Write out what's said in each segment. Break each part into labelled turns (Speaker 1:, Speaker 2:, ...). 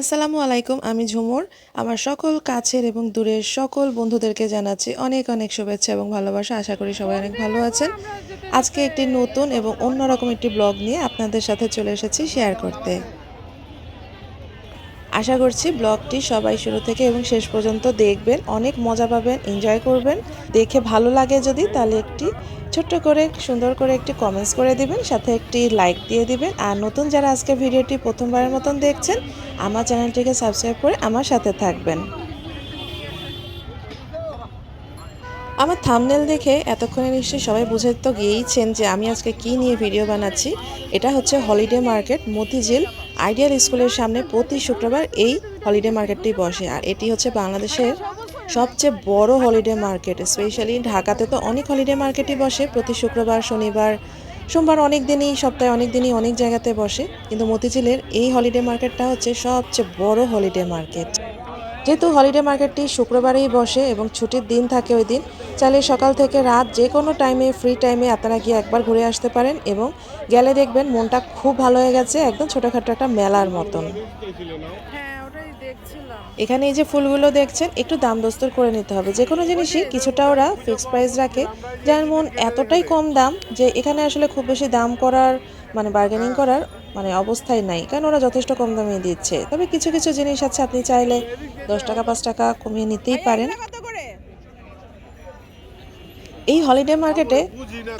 Speaker 1: আসসালামু আলাইকুম, আমি ঝুমুর। আমার সকল কাছের এবং দূরের সকল বন্ধুদেরকে জানাচ্ছি অনেক অনেক শুভেচ্ছা এবং ভালোবাসা। আশা করি সবাই অনেক ভালো আছেন। আজকে একটি নতুন এবং অন্যরকম একটি ব্লগ নিয়ে আপনাদের সাথে চলে এসেছি শেয়ার করতে। আশা করছি ব্লগটি সবাই শুরু থেকে এবং শেষ পর্যন্ত দেখবেন, অনেক মজা পাবেন, এনজয় করবেন। দেখে ভালো লাগে যদি, তাহলে একটি ছোট্ট করে, সুন্দর করে একটি কমেন্টস করে দিবেন, সাথে একটি লাইক দিয়ে দিবেন। আর নতুন যারা আজকে ভিডিওটি প্রথমবারের মতন দেখছেন, আমার চ্যানেলটিকে সাবস্ক্রাইব করে আমার সাথে থাকবেন। আমার থামনেল দেখে এতক্ষণে নিশ্চয়ই সবাই বুঝে তো গিয়েইছেন যে আমি আজকে কি নিয়ে ভিডিও বানাচ্ছি। এটা হচ্ছে হলিডে মার্কেট মতিঝিল আইডিয়াল স্কুলের সামনে প্রতি শুক্রবার এই হলিডে মার্কেটটি বসে। আর এটি হচ্ছে বাংলাদেশের সবচেয়ে বড় হলিডে মার্কেট স্পেশালি ঢাকাতে তো অনেক হলিডে মার্কেটই বসে। প্রতি শুক্রবার, শনিবার, সোমবার অনেক দিনই, সপ্তাহে অনেক দিনই অনেক জায়গাতে বসে। কিন্তু মতিঝিলের এই হলিডে মার্কেটটা হচ্ছে সবচেয়ে বড় হলিডে মার্কেট যেহেতু হলিডে মার্কেটটি শুক্রবারেই বসে এবং ছুটির দিন থাকে ওই দিন চাইলে সকাল থেকে রাত যে কোনো টাইমে ফ্রি টাইমে আপনারা গিয়ে একবার ঘুরে আসতে পারেন এবং গেলে দেখবেন মনটা খুব ভালো হয়ে গেছে একদম ছোটোখাটো একটা মেলার মতন।
Speaker 2: হ্যাঁ
Speaker 1: এখানে এই যে ফুলগুলো দেখছেন একটু দাম দস্তর করে নিতে হবে। যে কোনো জিনিসই কিছুটা ওরা ফিক্সড প্রাইস রাখে যেমন এতটাই কম দাম যে এখানে আসলে খুব বেশি দাম করার মানে বার্গেনিং করার মানে অবস্থায় নাই। কারণ ওরা যথেষ্ট কম দামে দিচ্ছে। তবে কিছু কিছু জিনিস আছে আপনি চাইলে দশ টাকা পাঁচ টাকা কমিয়ে নিতেই পারেন। এই হলিডে মার্কেটে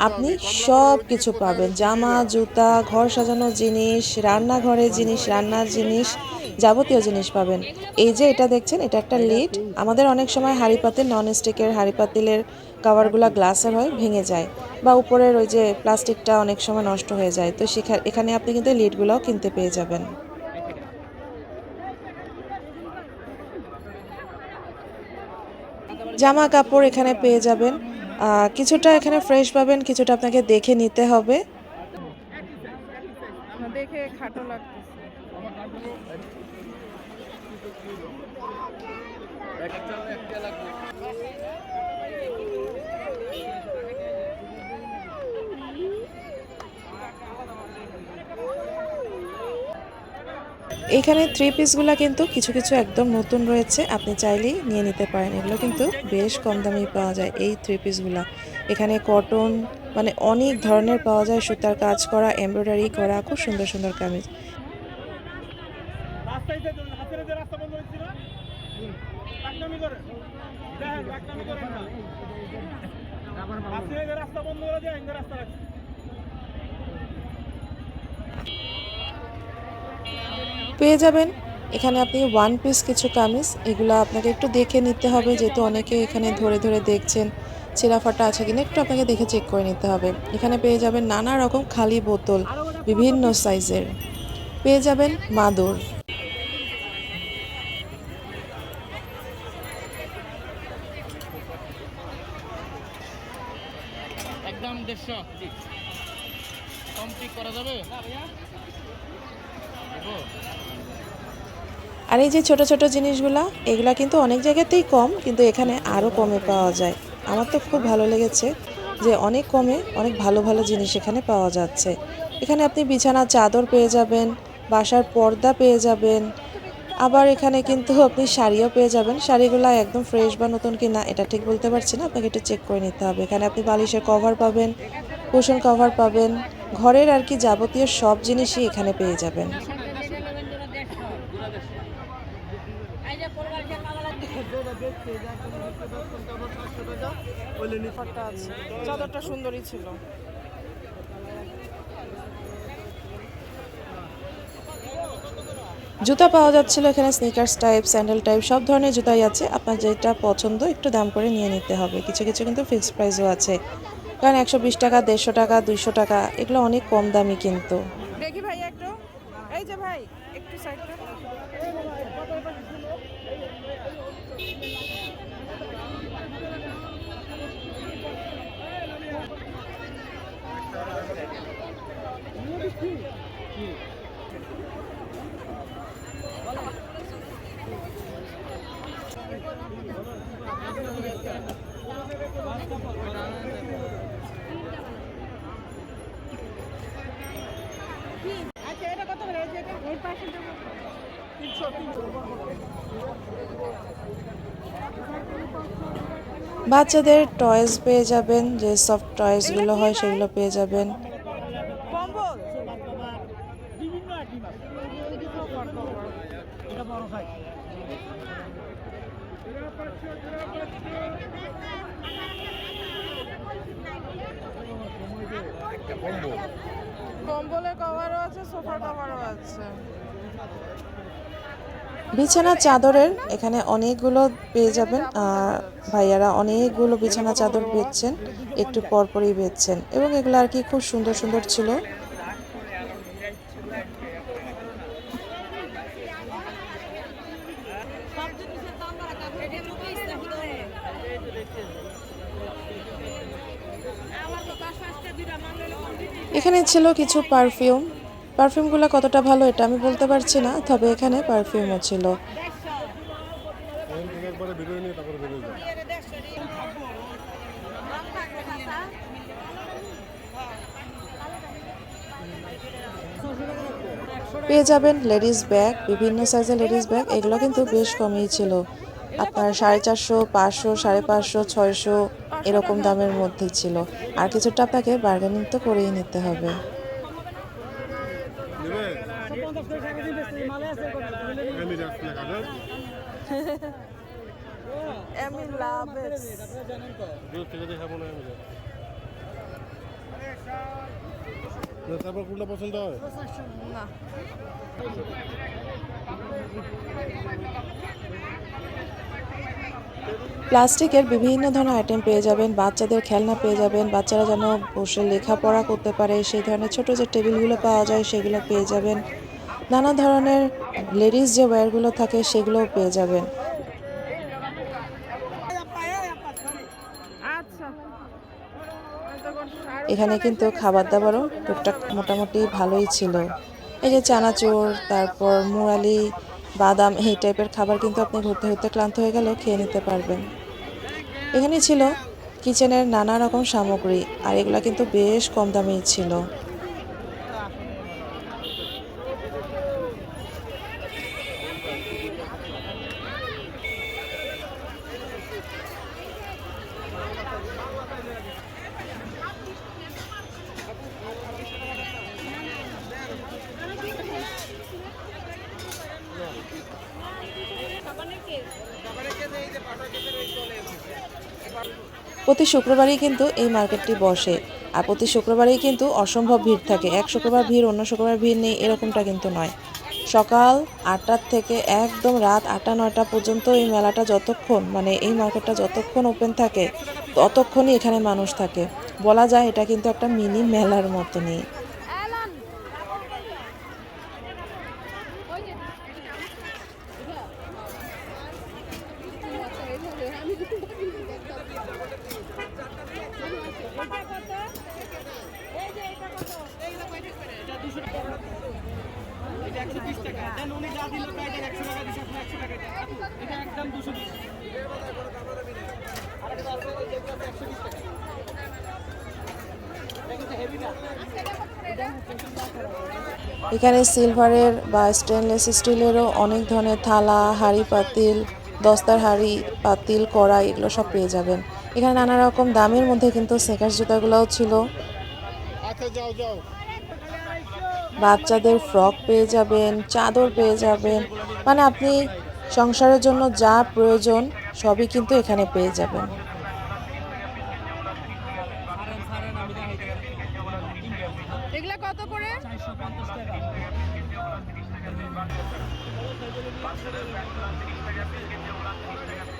Speaker 1: আপনি সব কিছু পাবেন। জামা জুতা ঘর সাজানোর জিনিস রান্নাঘরের জিনিস রান্নার জিনিস যাবতীয় জিনিস পাবেন। এই যে এটা দেখছেন এটা একটা লিড। আমাদের অনেক সময় হাঁড়ি পাতিল নন স্টিকের হাঁড়ি পাতিলের কাভারগুলো গ্লাসের হয়, ভেঙে যায় বা উপরের ওই যে প্লাস্টিকটা অনেক সময় নষ্ট হয়ে যায়। তো সেখানে এখানে আপনি কিন্তু লিডগুলোও কিনতে পেয়ে যাবেন। জামা কাপড় এখানে পেয়ে যাবেন। কিছুটা এখানে ফ্রেশ পাবেন, কিছুটা আপনাকে দেখে নিতে হবে। এখানে থ্রি পিসগুলো কিন্তু কিছু কিছু একদম নতুন রয়েছে। আপনি চাইলেই নিয়ে নিতে পারেন। এগুলো কিন্তু বেশ কম দামেই পাওয়া যায় এই থ্রি পিসগুলো এখানে কটন মানে অনেক ধরনের পাওয়া যায়। সুতার কাজ করা এমব্রয়ডারি করা, খুব সুন্দর সুন্দর কামিজ।
Speaker 3: রাস্তা বন্ধ করে রাস্তা
Speaker 1: পেয়ে যাবেন। এখানে আপনি ওয়ান পিস কিছু কামিজ, এগুলো আপনাকে একটু দেখে নিতে হবে, যেহেতু অনেকে এখানে ধরে ধরে দেখছেন ছেঁড়া ফাটা আছে কিনা, একটু আপনাকে দেখে চেক করে নিতে হবে। এখানে পেয়ে যাবেন নানা রকম খালি বোতল, বিভিন্ন সাইজের পেয়ে যাবেন মাদুর
Speaker 3: একদম দেড়শো কম ঠিক করা যাবে
Speaker 1: আর এই যে ছোট ছোট জিনিসগুলা, এগুলা কিন্তু অনেক জায়গাতেই কম, কিন্তু এখানে আরও কমে পাওয়া যায়। আমার তো খুব ভালো লেগেছে যে অনেক কমে অনেক ভালো ভালো জিনিস এখানে পাওয়া যাচ্ছে। এখানে আপনি বিছানার চাদর পেয়ে যাবেন, বাসার পর্দা পেয়ে যাবেন, আবার এখানে কিন্তু আপনি শাড়িও পেয়ে যাবেন। শাড়িগুলো একদম ফ্রেশ বা নতুন কি না এটা ঠিক বলতে পারছি না, আপনাকে একটু চেক করে নিতে হবে। এখানে আপনি বালিশের কভার পাবেন কুশন কভার পাবেন, ঘরের আর কি যাবতীয় সব জিনিসই এখানে পেয়ে যাবেন।
Speaker 2: আছে। চাদরটা সুন্দরই ছিল।
Speaker 1: জুতা পাওয়া যাচ্ছিল এখানে স্নিকার্স টাইপ স্যান্ডেল টাইপ সব ধরনের জুতাই আছে। আপনার যেটা পছন্দ, একটু দাম করে নিয়ে নিতে হবে। কিছু কিছু কিন্তু ফিক্সড প্রাইসও আছে। কারণ একশো বিশ টাকা, দেড়শো টাকা, দুইশো টাকা, এগুলো অনেক কম দামি কিন্তু
Speaker 2: দেখি ভাই একটু এই যে ভাই একটু সাইড
Speaker 1: বাচ্চাদের টয়েস পেয়ে যাবেন যে সফট টয়েসগুলো হয় সেগুলো পেয়ে যাবেন
Speaker 2: কম্বল
Speaker 3: বিভিন্ন আইটেম আছে এটা বড় সাইজ
Speaker 2: কম্বলের কভারও আছে, সোফার কভারও আছে।
Speaker 1: বিছানা চাদরের এখানে অনেকগুলো পেয়ে যাবেন। ভাইয়ারা অনেকগুলো বিছানা চাদর বেচছেন, একটু পরপরই বেচছেন। এবং এগুলো আর কি খুব সুন্দর সুন্দর ছিল। এখানে ছিল কিছু পারফিউম। পারফিউমগুলো কতটা ভালো এটা আমি বলতে পারছি না, তবে এখানে পারফিউমও ছিল। পেয়ে যাবেন লেডিস ব্যাগ, বিভিন্ন সাইজের লেডিস ব্যাগ, এগুলো কিন্তু বেশ কমই ছিল। আপনার সাড়ে চারশো, পাঁচশো, সাড়ে পাঁচশো, ছয়শো এরকম দামের মধ্যে ছিল। আর কিছুটা আপনাকে বার্গেনিং তো করেই নিতে হবে।
Speaker 4: পছন্দ হয়
Speaker 1: প্লাস্টিকের বিভিন্ন ধরনের আইটেম পেয়ে যাবেন বাচ্চাদের খেলনা পেয়ে যাবেন বাচ্চারা যেন বসে লেখাপড়া করতে পারে সেই ধরনের ছোট যে টেবিলগুলো পাওয়া যায় সেগুলো পেয়ে যাবেন। নানা ধরনের লেডিস যে ওয়্যারগুলো থাকে সেগুলোও পেয়ে যাবেন।
Speaker 2: আচ্ছা।
Speaker 1: এখানে কিন্তু খাবার দাবারও টুকটাক মোটামুটি ভালোই ছিল। এই যে চানাচুর তারপর মুরালি বাদাম, এই টাইপের খাবার কিন্তু আপনি ঘুরতে ঘুরতে ক্লান্ত হয়ে গেলেও খেয়ে নিতে পারবেন। এখানে ছিল কিচেনের নানা রকম সামগ্রী, আর এগুলো কিন্তু বেশ কম দামেই ছিল। প্রতি শুক্রবারই কিন্তু এই মার্কেটটি বসে। আর প্রতি শুক্রবারেই কিন্তু অসম্ভব ভিড় থাকে। এক শুক্রবার ভিড়, অন্য শুক্রবার ভিড় নেই, এরকমটা কিন্তু নয়। সকাল আটটার থেকে একদম রাত আটটা, নয়টা পর্যন্ত এই মেলাটা যতক্ষণ মানে এই মার্কেটটা যতক্ষণ ওপেন থাকে, ততক্ষণই এখানে মানুষ থাকে। বলা যায় এটা কিন্তু একটা মিনি মেলার মতনই।
Speaker 3: টাকা। দেন উনি যা দিল তাই দেন একশো টাকা দিচ্ছে একশো টাকা এটা। একদম দুশো বিশ। আরেকটা আছে যেটা আছে একশো বিশ টাকা এটা কিন্তু হেভি না
Speaker 1: এখানে সিলভারের বা স্টেনলেস স্টিলেরও অনেক ধরনের থালা হাঁড়ি পাতিল দস্তার হাড়ি পাতিল কড়াই এগুলো সব পেয়ে যাবেন। এখানে নানা রকম দামের মধ্যে কিন্তু সেকার জুতাগুলোও ছিল।
Speaker 4: আচ্ছা যাও যাও।
Speaker 1: বাচ্চাদের ফ্রক পেয়ে যাবেন, চাদর পেয়ে যাবেন মানে আপনি সংসারের জন্য যা প্রয়োজন সবই কিন্তু এখানে পেয়ে যাবেন।
Speaker 2: কত করে?
Speaker 3: টাকা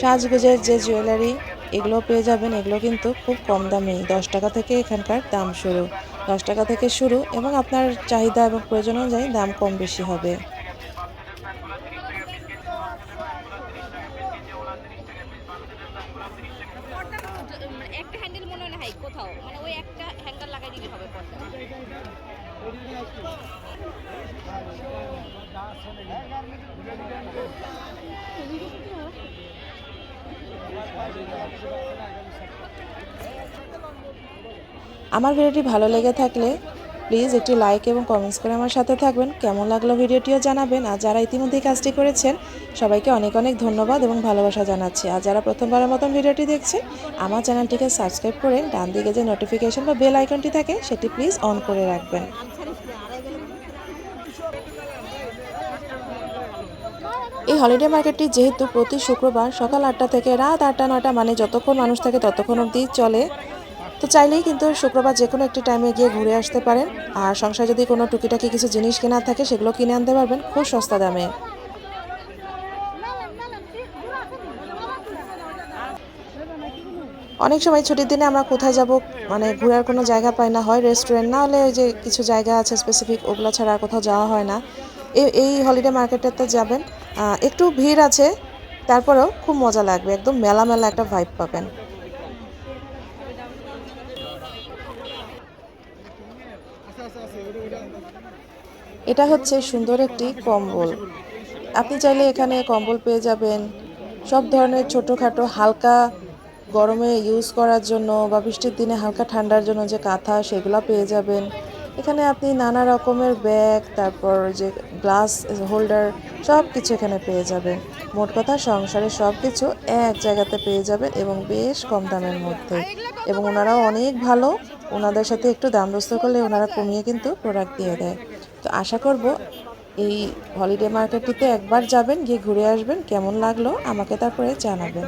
Speaker 1: সাজগোজের যে জুয়েলারি, এগুলো পেয়ে যাবেন। এগুলো কিন্তু খুব কম দামেই। দশ টাকা থেকে এখানকার দাম শুরু। দশ টাকা থেকে শুরু এবং আপনার চাহিদা এবং প্রয়োজন অনুযায়ী দাম কম বেশি হবে।
Speaker 5: কোথাও? মানে ওই একটা হ্যাঙ্গার লাগাই দিলে হবে
Speaker 1: আমার ভিডিওটি ভালো লেগে থাকলে প্লিজ একটি লাইক এবং কমেন্টস করে আমার সাথে থাকবেন। কেমন লাগল ভিডিওটিও জানাবেন। আর যারা ইতিমধ্যে কাজটি করেছেন, সবাইকে অনেক অনেক ধন্যবাদ এবং ভালোবাসা জানাচ্ছি। আর যারা প্রথমবারের মতন ভিডিওটি দেখছেন, আমার চ্যানেলটিকে সাবস্ক্রাইব করে ডান দিকে যে নোটিফিকেশন বা বেল আইকনটি থাকে, সেটি প্লিজ অন করে রাখবেন। এই হলিডে মার্কেটটি যেহেতু প্রতি শুক্রবার সকাল আটটা থেকে রাত আটটা, নয়টা মানে যতক্ষণ মানুষ থাকে ততক্ষণ অবধি চলে। তো চাইলেই কিন্তু শুক্রবার যে কোনো একটি টাইমে গিয়ে ঘুরে আসতে পারেন। আর সংসার যদি কোনো টুকিটাকি কিছু জিনিস কেনার থাকে সেগুলো কিনে আনতে পারবেন খুব সস্তা দামে। অনেক সময় ছুটির দিনে আমরা কোথায় যাব মানে ঘোরার কোনো জায়গা পাই না, হয় রেস্টুরেন্ট না হলে ওই যে কিছু জায়গা আছে স্পেসিফিক ওগুলো ছাড়া আর কোথাও যাওয়া হয় না। এই হলিডে মার্কেটটাতে যাবেন। একটু ভিড় আছে, তারপরেও খুব মজা লাগবে, একদম মেলা মেলা একটা ভাইব পাবেন। এটা হচ্ছে সুন্দর একটি কম্বল। আপনি চাইলে এখানে কম্বল পেয়ে যাবেন। সব ধরনের ছোটোখাটো হালকা গরমে ইউজ করার জন্য বা বৃষ্টির দিনে হালকা ঠান্ডার জন্য যে কাঁথা, সেগুলো পেয়ে যাবেন। এখানে আপনি নানা রকমের ব্যাগ, তারপর যে গ্লাস হোল্ডার সব কিছু এখানে পেয়ে যাবেন। মোট কথা সংসারে সব কিছু এক জায়গাতে পেয়ে যাবেন এবং বেশ কম দামের মধ্যে। এবং ওনারাও অনেক ভালো। ওনাদের সাথে একটু দাম দস্ত করলে ওনারা কমিয়ে কিন্তু প্রোডাক্ট দিয়ে দেয়। তো আশা করব এই হলিডে মার্কেটটিতে একবার যাবেন, গিয়ে ঘুরে আসবেন, কেমন লাগল আমাকে তারপরে জানাবেন।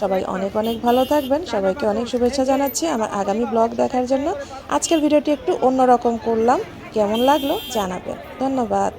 Speaker 1: সবাই অনেক অনেক ভালো থাকবেন, সবাইকে অনেক শুভেচ্ছা জানাচ্ছি আমার আগামী ব্লগ দেখার জন্য। আজকের ভিডিওটি একটু অন্যরকম করলাম, কেমন লাগল জানাবেন, ধন্যবাদ।